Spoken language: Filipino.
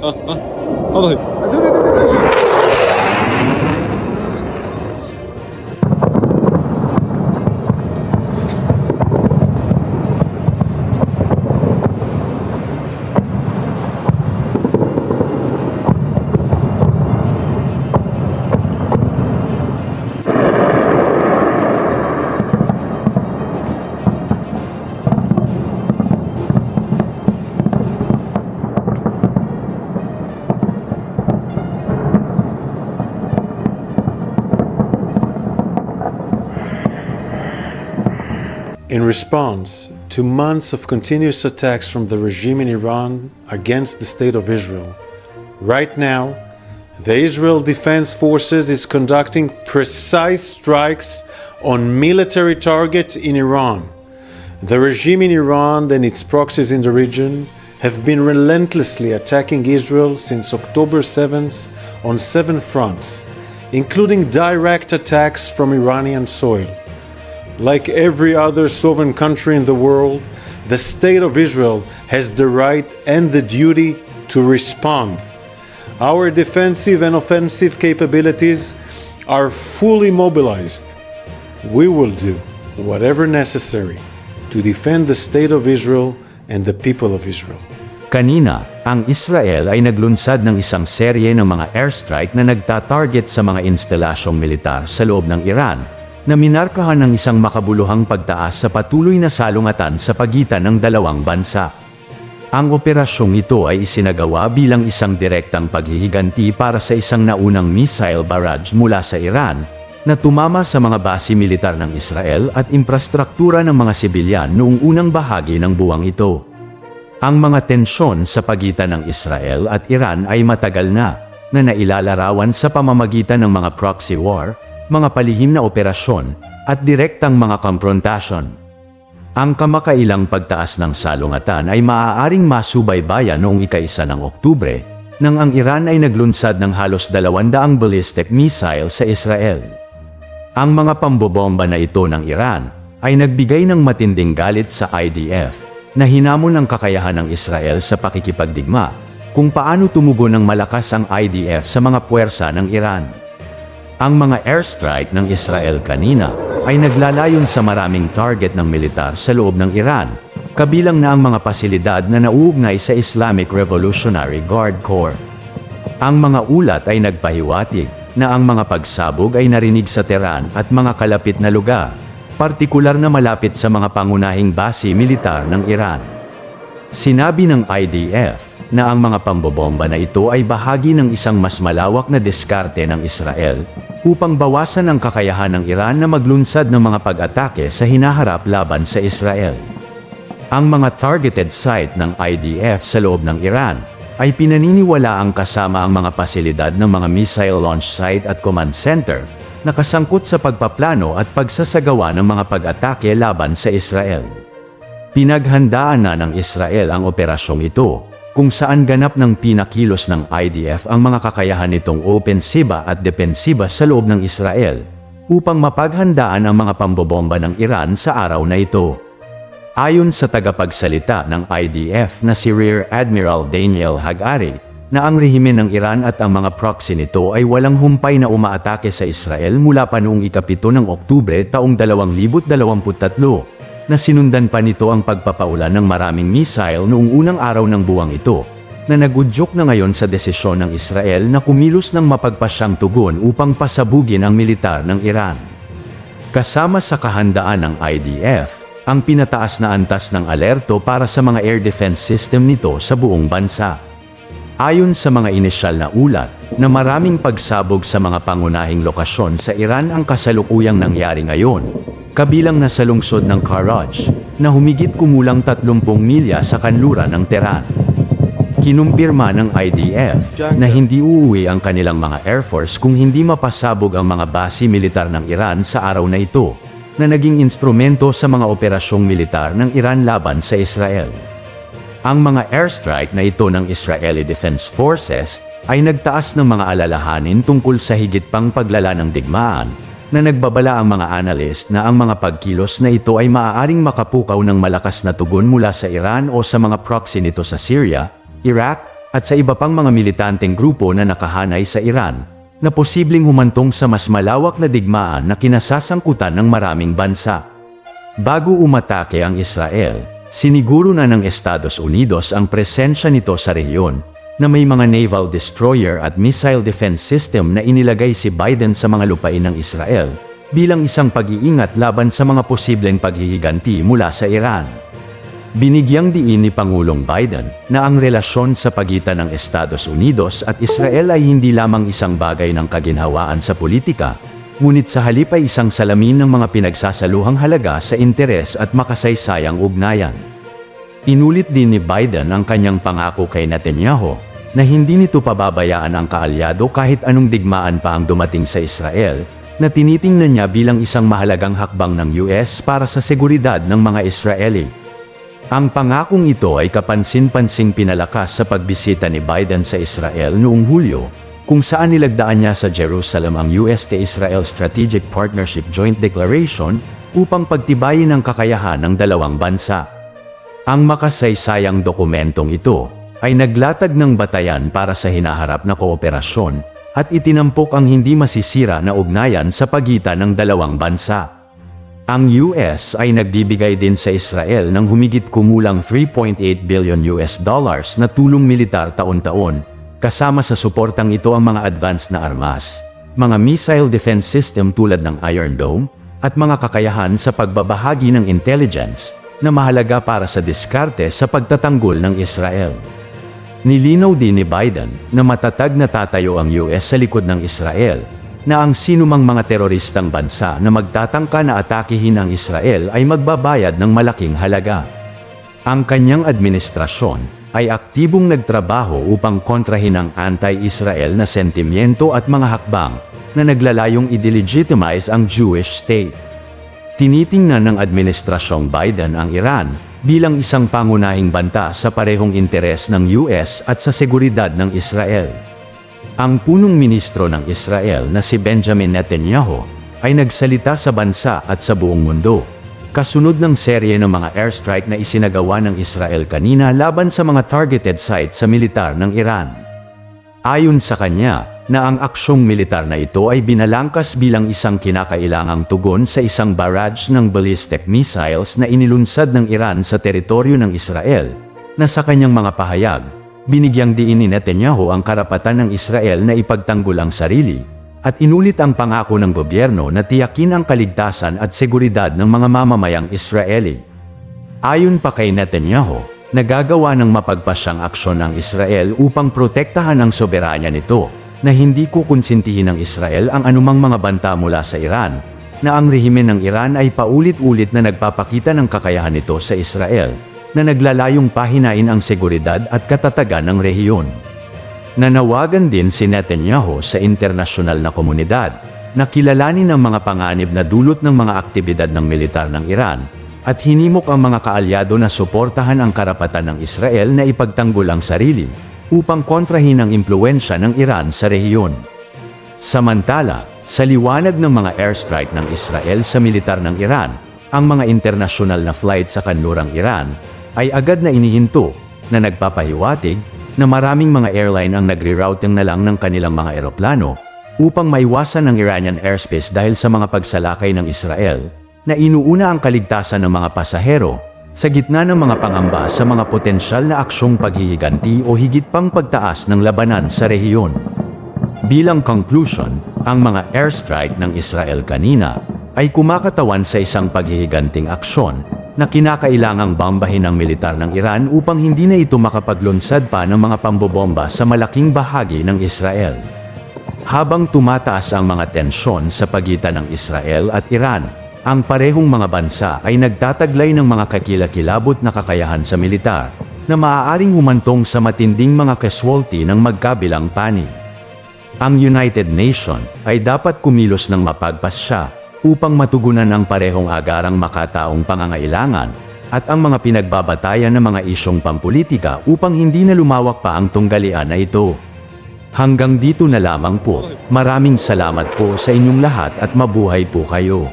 啊啊，好的。对对对对对。In response to months of continuous attacks from the regime in Iran against the state of Israel, right now, the Israel Defense Forces is conducting precise strikes on military targets in Iran. The regime in Iran and its proxies in the region have been relentlessly attacking Israel since October 7th on seven fronts, including direct attacks from Iranian soil. Like every other sovereign country in the world, the State of Israel has the right and the duty to respond. Our defensive and offensive capabilities are fully mobilized. We will do whatever necessary to defend the State of Israel and the people of Israel. Kanina, ang Israel ay naglunsad ng isang serye ng mga airstrike na nagtatarget sa mga instalasyong militar sa loob ng Iran, na minarkahan ng isang makabuluhang pagtaas sa patuloy na salungatan sa pagitan ng dalawang bansa. Ang operasyong ito ay isinagawa bilang isang direktang paghihiganti para sa isang naunang missile barrage mula sa Iran, na tumama sa mga base militar ng Israel at infrastruktura ng mga sibilyan noong unang bahagi ng buwang ito. Ang mga tensyon sa pagitan ng Israel at Iran ay matagal na, na nailalarawan sa pamamagitan ng mga proxy war, mga palihim na operasyon, at direktang mga konfrontasyon. Ang kamakailang pagtaas ng salungatan ay maaaring masubaybayan noong ikaisa ng Oktubre, nang ang Iran ay naglunsad ng halos 200 ballistic missile sa Israel. Ang mga pambobomba na ito ng Iran ay nagbigay ng matinding galit sa IDF na hinamon ang kakayahan ng Israel sa pakikipagdigma kung paano tumugon ng malakas ang IDF sa mga puwersa ng Iran. Ang mga airstrike ng Israel kanina ay naglalayon sa maraming target ng militar sa loob ng Iran, kabilang na ang mga pasilidad na nauugnay sa Islamic Revolutionary Guard Corps. Ang mga ulat ay nagpahiwatig na ang mga pagsabog ay narinig sa Tehran at mga kalapit na lugar, partikular na malapit sa mga pangunahing base militar ng Iran. Sinabi ng IDF na ang mga pambobomba na ito ay bahagi ng isang mas malawak na diskarte ng Israel upang bawasan ang kakayahan ng Iran na maglunsad ng mga pag-atake sa hinaharap laban sa Israel. Ang mga targeted site ng IDF sa loob ng Iran ay pinaniniwala ang kasama ang mga pasilidad ng mga missile launch site at command center na kasangkot sa pagpaplano at pagsasagawa ng mga pag-atake laban sa Israel. Pinaghandaan na ng Israel ang operasyong ito, kung saan ganap ng pinakilos ng IDF ang mga kakayahan nitong opensiba at depensiba sa loob ng Israel, upang mapaghandaan ang mga pambobomba ng Iran sa araw na ito. Ayon sa tagapagsalita ng IDF na si Rear Admiral Daniel Hagari, na ang rehimen ng Iran at ang mga proxy nito ay walang humpay na umaatake sa Israel mula pa noong ikapito ng Oktubre taong 2023, na sinundan pa nito ang pagpapaulan ng maraming missile noong unang araw ng buwang ito, na nagudyok na ngayon sa desisyon ng Israel na kumilos ng mapagpasyang tugon upang pasabugin ang militar ng Iran. Kasama sa kahandaan ng IDF, ang pinataas na antas ng alerto para sa mga air defense system nito sa buong bansa. Ayon sa mga inisyal na ulat, na maraming pagsabog sa mga pangunahing lokasyon sa Iran ang kasalukuyang nangyari ngayon, kabilang na sa lungsod ng Karaj, na humigit kumulang 30 milya sa kanluran ng Tehran. Kinumpirma ng IDF na hindi uuwi ang kanilang mga Air Force kung hindi mapasabog ang mga base militar ng Iran sa araw na ito, na naging instrumento sa mga operasyong militar ng Iran laban sa Israel. Ang mga airstrike na ito ng Israeli Defense Forces ay nagtaas ng mga alalahanin tungkol sa higit pang paglala ng digmaan, na nagbabala ang mga analyst na ang mga pagkilos na ito ay maaaring makapukaw ng malakas na tugon mula sa Iran o sa mga proxy nito sa Syria, Iraq, at sa iba pang mga militanteng grupo na nakahanay sa Iran, na posibleng humantong sa mas malawak na digmaan na kinasasangkutan ng maraming bansa. Bago umatake ang Israel, siniguro na ng Estados Unidos ang presensya nito sa rehiyon, na may mga naval destroyer at missile defense system na inilagay si Biden sa mga lupain ng Israel, bilang isang pag-iingat laban sa mga posibleng paghihiganti mula sa Iran. Binigyang diin ni Pangulong Biden na ang relasyon sa pagitan ng Estados Unidos at Israel ay hindi lamang isang bagay ng kaginhawaan sa politika, ngunit sa halip ay isang salamin ng mga pinagsasaluhang halaga sa interes at makasaysayang ugnayan. Inulit din ni Biden ang kanyang pangako kay Netanyahu na hindi nito pababayaan ang kaalyado kahit anong digmaan pa ang dumating sa Israel, na tinitingnan niya bilang isang mahalagang hakbang ng US para sa seguridad ng mga Israeli. Ang pangakong ito ay kapansin-pansing pinalakas sa pagbisita ni Biden sa Israel noong Hulyo, kung saan nilagdaan niya sa Jerusalem ang US-Israel Strategic Partnership Joint Declaration upang pagtibayin ang kakayahan ng dalawang bansa. Ang makasaysayang dokumentong ito ay naglatag ng batayan para sa hinaharap na kooperasyon at itinampok ang hindi masisira na ugnayan sa pagitan ng dalawang bansa. Ang US ay nagbibigay din sa Israel ng humigit kumulang 3.8 billion US dollars na tulong militar taon-taon, kasama sa suportang ito ang mga advanced na armas, mga missile defense system tulad ng Iron Dome, at mga kakayahan sa pagbabahagi ng intelligence na mahalaga para sa diskarte sa pagtatanggol ng Israel. Nilinaw din ni Biden na matatag na tatayo ang US sa likod ng Israel na ang sinumang mga teroristang bansa na magtatangka na atakihin ang Israel ay magbabayad ng malaking halaga. Ang kanyang administrasyon ay aktibong nagtrabaho upang kontrahin ang anti-Israel na sentimiento at mga hakbang na naglalayong i-delegitimize ang Jewish state. Tinitingnan ng administrasyong Biden ang Iran bilang isang pangunahing banta sa parehong interes ng US at sa seguridad ng Israel. Ang punong ministro ng Israel na si Benjamin Netanyahu ay nagsalita sa bansa at sa buong mundo. Kasunod ng serye ng mga airstrike na isinagawa ng Israel kanina laban sa mga targeted sites sa militar ng Iran. Ayon sa kanya, na ang aksyong militar na ito ay binalangkas bilang isang kinakailangang tugon sa isang barrage ng ballistic missiles na inilunsad ng Iran sa teritoryo ng Israel, na sa kanyang mga pahayag, binigyang diin ni Netanyahu ang karapatan ng Israel na ipagtanggol ang sarili, at inulit ang pangako ng gobyerno na tiyakin ang kaligtasan at seguridad ng mga mamamayang Israeli. Ayon pa kay Netanyahu, nagagawa ng mapagpasyang aksyon ng Israel upang protektahan ang soberanya nito, na hindi kukonsintihin ng Israel ang anumang mga banta mula sa Iran, na ang rehimen ng Iran ay paulit-ulit na nagpapakita ng kakayahan nito sa Israel, na naglalayong pahinain ang seguridad at katatagan ng rehiyon. Nanawagan din si Netanyahu sa internasyonal na komunidad, na kilalanin ang mga panganib na dulot ng mga aktibidad ng militar ng Iran, at hinimok ang mga kaalyado na suportahan ang karapatan ng Israel na ipagtanggol ang sarili, upang kontrahin ang impluensya ng Iran sa rehiyon. Samantala, sa liwanag ng mga airstrike ng Israel sa militar ng Iran, ang mga internasyonal na flight sa kanlurang Iran ay agad na inihinto na nagpapahiwatig na maraming mga airline ang nagre-routing na lang ng kanilang mga eroplano upang maiwasan ng Iranian airspace dahil sa mga pagsalakay ng Israel na inuuna ang kaligtasan ng mga pasahero sa gitna ng mga pangamba sa mga potensyal na aksyong paghihiganti o higit pang pagtaas ng labanan sa rehiyon. Bilang conclusion, ang mga airstrike ng Israel kanina ay kumakatawan sa isang paghihiganting aksyon na kinakailangang bambahin ng militar ng Iran upang hindi na ito makapaglunsad pa ng mga pambobomba sa malaking bahagi ng Israel. Habang tumataas ang mga tensyon sa pagitan ng Israel at Iran, ang parehong mga bansa ay nagtataglay ng mga kakilakilabot na kakayahan sa militar, na maaaring humantong sa matinding mga casualty ng magkabilang panig. Ang United Nation ay dapat kumilos ng mapagpasya upang matugunan ang parehong agarang makataong pangangailangan at ang mga pinagbabatayan ng mga isyong pampolitika upang hindi na lumawak pa ang tunggalian na ito. Hanggang dito na lamang po. Maraming salamat po sa inyong lahat at mabuhay po kayo.